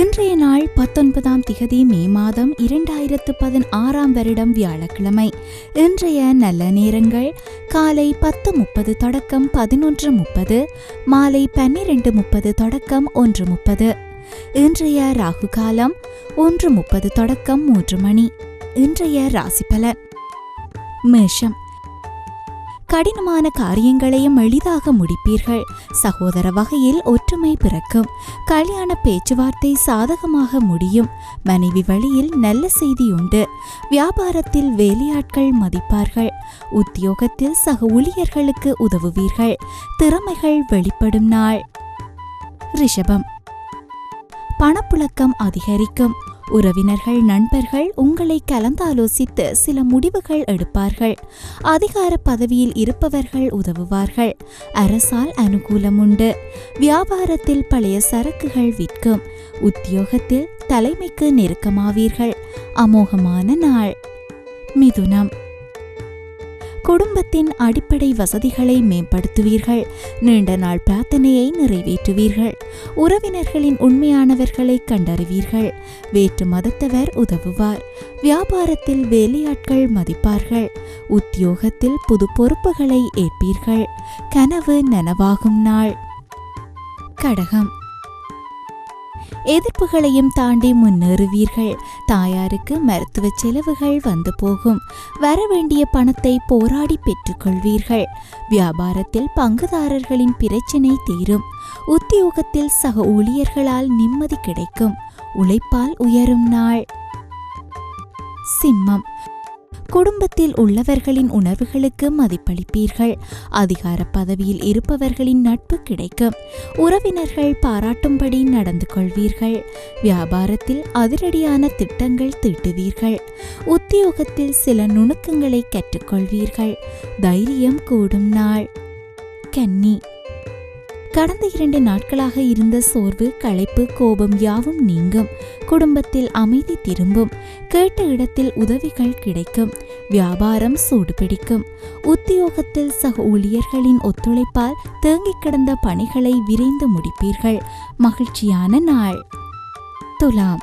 இன்றைய நாள் பத்தொன்பதாம் திகதி மே மாதம் இரண்டாயிரத்து பதினாறாம் வருடம் வியாழக்கிழமை. இன்றைய நல்ல நேரங்கள் காலை பத்து முப்பது தொடக்கம் பதினொன்று முப்பது மாலை பன்னிரண்டு முப்பது தொடக்கம் ஒன்று முப்பது. இன்றைய ராகு காலம் ஒன்று முப்பது தொடக்கம் மூன்று மணி. இன்றைய ராசிபலன் மேஷம். கடினமான காரியங்களையும் எளிதாக முடிப்பீர்கள். சகோதர வகையில் ஒற்றுமை பிறக்கும். கல்யாண பேச்சுவார்த்தை சாதகமாக முடியும். மனைவி வழியில் நல்ல செய்தி உண்டு. வியாபாரத்தில் வேலையாட்கள் மதிப்பார்கள். உத்தியோகத்தில் சக ஊழியர்களுக்கு உதவுவீர்கள். திறமைகள் வெளிப்படும் நாள். ரிஷபம். பணப்புழக்கம் அதிகரிக்கும். உறவினர்கள் நண்பர்கள் உங்களை கலந்தாலோசித்து சில முடிவுகள் எடுப்பார்கள். அதிகார பதவியில் இருப்பவர்கள் உதவுவார்கள். அரசால் அனுகூலம் உண்டு. வியாபாரத்தில் பழைய சரக்குகள் விற்கும். உத்தியோகத்தில் தலைமைக்கு நெருக்கமாவீர்கள். அமோகமான நாள். மிதுனம். குடும்பத்தின் அடிப்படை வசதிகளை மேம்படுத்துவீர்கள். நீண்ட நாள் பிரார்த்தனையை நிறைவேற்றுவீர்கள். உறவினர்களின் உண்மையானவர்களை கண்டறிவீர்கள். வேற்று மதத்தவர் உதவுவார். வியாபாரத்தில் வேலையாட்கள் மதிப்பார்கள். உத்தியோகத்தில் புது பொறுப்புகளை ஏற்பீர்கள். கனவு நனவாகும் நாள். கடகம். எதிர்ப்புகளையும் தாண்டி முன்னேறுவீர்கள். தாயாருக்கு மருத்துவ செலவுகள் வந்து போகும். வரவேண்டிய பணத்தை போராடி பெற்றுக்கொள்வீர்கள். வியாபாரத்தில் பங்குதாரர்களின் பிரச்சினை தீரும். உத்தியோகத்தில் சக ஊழியர்களால் நிம்மதி கிடைக்கும். உழைப்பால் உயரும் நாள். சிம்மம். குடும்பத்தில் உள்ளவர்களின் உணர்வுகளுக்கு மதிப்பளிப்பீர்கள். அதிகார பதவியில் இருப்பவர்களின் நட்பு கிடைக்கும். உறவினர்கள் பாராட்டும்படி நடந்து கொள்வீர்கள். வியாபாரத்தில் அதிரடியான திட்டங்கள் தீட்டுவீர்கள். உத்தியோகத்தில் சில நுணுக்கங்களை கற்றுக்கொள்வீர்கள். தைரியம் கூடும் நாள். கன்னி. கடந்த இரண்டு நாட்களாக இருந்த சோர்வு களைப்பு கோபம் யாவும் நீங்கும். குடும்பத்தில் அமைதி திரும்பும். கேட்ட இடத்தில் உதவிகள் கிடைக்கும். வியாபாரம் சூடுபிடிக்கும் உத்தியோகத்தில் சக ஊழியர்களின் ஒத்துழைப்பால் தேங்கிக் கிடந்த பணிகளை விரைந்து முடிப்பீர்கள். மகிழ்ச்சியான நாள். துலாம்.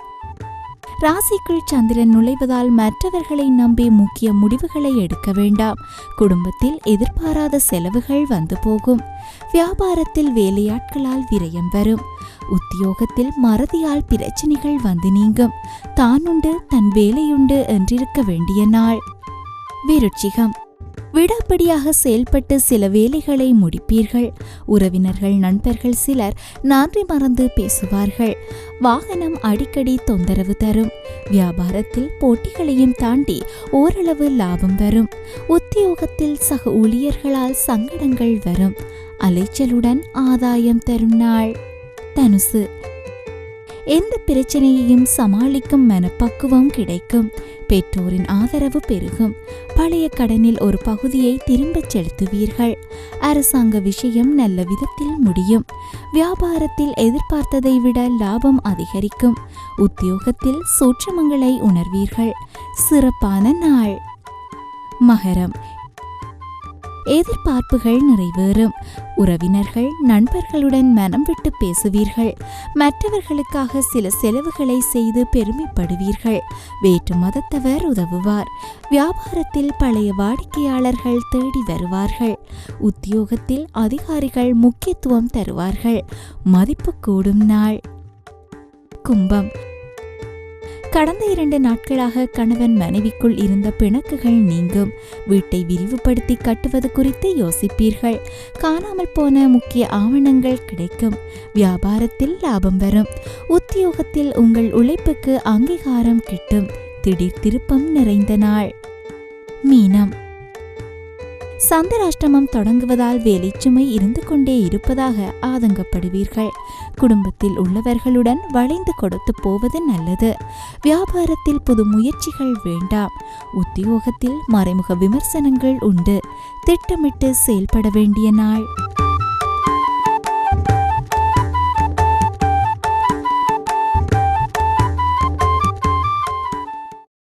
ராசிக்குள் சந்திரன் நுழைவதால் மற்றவர்களை நம்பி முக்கிய முடிவுகளை எடுக்க வேண்டாம். குடும்பத்தில் எதிர்பாராத செலவுகள் வந்து போகும். வியாபாரத்தில் வேலையாட்களால் விரயம் வரும். உத்தியோகத்தில் மறதியால் பிரச்சனைகள் வந்து நீங்கும். தானுண்டு தன் வேலையுண்டு என்றிருக்க வேண்டிய நாள். விருட்சிகம் விடாப்பிடியாக செயல்பட்டு சில வேலைகளை முடிப்பீர்கள். உறவினர்கள் நண்பர்கள் சிலர் நன்றி மறந்து பேசுவார்கள். வாகனம் அடிக்கடி தொந்தரவு தரும். வியாபாரத்தில் போட்டிகளையும் தாண்டி ஓரளவு லாபம் வரும். உத்தியோகத்தில் சக ஊழியர்களால் சங்கடங்கள் வரும். அலைச்சலுடன் ஆதாயம் தரும் நாள். தனுசு எந்த பிரச்சனையையும் சமாளிக்கும் மனப்பக்குவம் கிடைக்கும். பெற்றோரின் ஆதரவு பெருகும். பழைய கடனில் ஒரு பகுதியை திரும்பச் செலுத்துவீர்கள். அரசாங்க விஷயம் நல்ல விதத்தில் முடியும். வியாபாரத்தில் எதிர்பார்த்ததை விட லாபம் அதிகரிக்கும். உத்தியோகத்தில் சூற்றமங்களை உணர்வீர்கள். சிறப்பான நாள். மகரம். எதிர்பார்ப்புகள் நிறைவேறும். உறவினர்கள் நண்பர்களுடன் மனம் விட்டு பேசுவீர்கள். மற்றவர்களுக்காக சில செலவுகளை செய்து பெருமைப்படுவீர்கள். வேற்று மதத்தவர் உதவுவார். வியாபாரத்தில் பழைய வாடிக்கையாளர்கள் தேடி வருவார்கள். உத்தியோகத்தில் அதிகாரிகள் முக்கியத்துவம் தருவார்கள். மதிப்பு கூடும் நாள். கும்பம். கடந்த இரண்டு நாட்களாக கணவன் மனைவிக்குள் இருந்த பிணக்குகள் நீங்கும். வீட்டை விரிவுபடுத்தி கட்டுவது குறித்து யோசிப்பீர்கள். காணாமல் போன முக்கிய ஆவணங்கள் கிடைக்கும். வியாபாரத்தில் லாபம் வரும். உத்தியோகத்தில் உங்கள் உழைப்புக்கு அங்கீகாரம் கிட்டும். திடீர் திருப்பம் நிறைந்த நாள். மீனம். சந்திராஷ்டமம் தொடங்குவதால் வேலைச்சுமை இருந்து கொண்டே இருப்பதாக ஆதங்கப்படுவீர்கள். குடும்பத்தில் உள்ளவர்களுடன் வளைந்து கொடுத்து போவது நல்லது. வியாபாரத்தில் புது முயற்சிகள் வேண்டாம். உத்தியோகத்தில் மறைமுக விமர்சனங்கள் உண்டு. திட்டமிட்டு செயல்பட வேண்டிய நாள்.